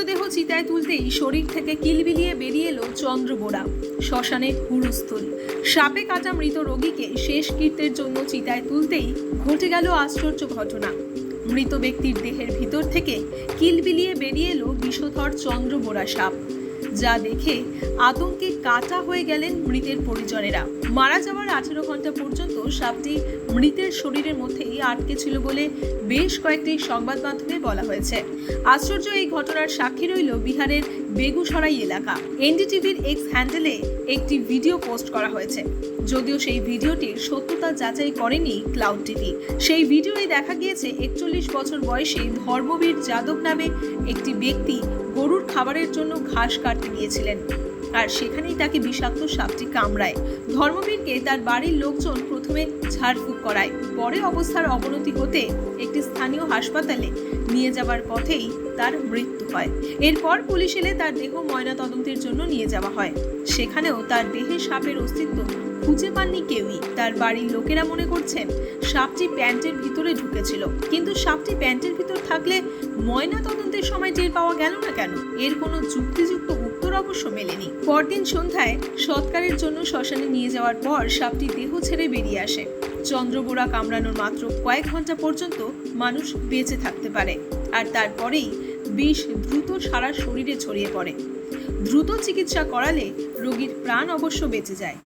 মৃতদেহ চিতায় তুলতেই শরীর থেকে কিলবিলিয়ে বেরিয়ে এলো চন্দ্রবোড়া শ্মশানে হুরুস্থুল। সাপে কাটা মৃত রোগীকে শেষ কীর্তের জন্য চিতায় তুলতেই ঘটে গেল আশ্চর্য ঘটনা। মৃত ব্যক্তির দেহের ভিতর থেকে কিলবিলিয়ে বেরিয়ে এলো বিষধর চন্দ্রবোড়া সাপ। যা দেখে আতঙ্কে কাটা হয়ে গেলেন মৃতের পরিজনেরা। মারা যাওয়ার আঠেরো ঘণ্টা পর্যন্ত সাপটি মৃতের শরীরের মধ্যেই আটকে ছিল বলে বেশ কয়েকটি সংবাদ মাধ্যমে বলা হয়েছে। আশ্চর্য এই ঘটনার সাক্ষী রইল বিহারের বেগুসরাই এলাকা। এনডিটিভির এক্স হ্যান্ডেলে একটি ভিডিও পোস্ট করা হয়েছে। যদিও সেই ভিডিওটির সত্যতা যাচাই করেনি ক্লাউড টিভি সেই ভিডিওয়ে দেখা গিয়েছে একচল্লিশ বছর বয়সে ধর্মবীর যাদব নামে একটি ব্যক্তি গরুর খাবারের জন্য ঘাস কাটতে গিয়েছিলেন। আর সেখানেই তাকে বিষাক্ত সাপটি কামড়ায়। ধর্মবীরকে তার বাড়ির লোকজন প্রথমে ঝাড়ফুঁক করায়। পরে অবস্থার অবনতি হতে একটি স্থানীয় হাসপাতালে নিয়ে যাবার পথেই তার মৃত্যু হয়। এরপর পুলিশ এলে তার দেহ ময়নাতদন্তের জন্য নিয়ে যাওয়া হয়। সেখানেও তার দেহে সাপের অস্তিত্ব খুঁজে পাননি কেউই। তার বাড়ির লোকেরা মনে করছেন, সাপটি প্যান্টের ভিতরে ঢুকেছিল। কিন্তু সাপটি প্যান্টের ভিতর থাকলে ময়না তদন্তের সময় টের পাওয়া গেল না কেন? এর কোনো যুক্তিযুক্ত উত্তর অবশ্য মেলেনি। পরদিন সন্ধ্যায় সৎকারের জন্য শ্মশানে নিয়ে যাওয়ার পর সাপটি দেহ ছেড়ে বেরিয়ে আসে। চন্দ্রবোড়া কামড়ানোর মাত্র কয়েক ঘণ্টা পর্যন্ত মানুষ বেঁচে থাকতে পারে। আর তারপরেই বিষ দ্রুত সারা শরীরে ছড়িয়ে পড়ে। দ্রুত চিকিৎসা করালে রোগীর প্রাণ অবশ্য বেঁচে যায়।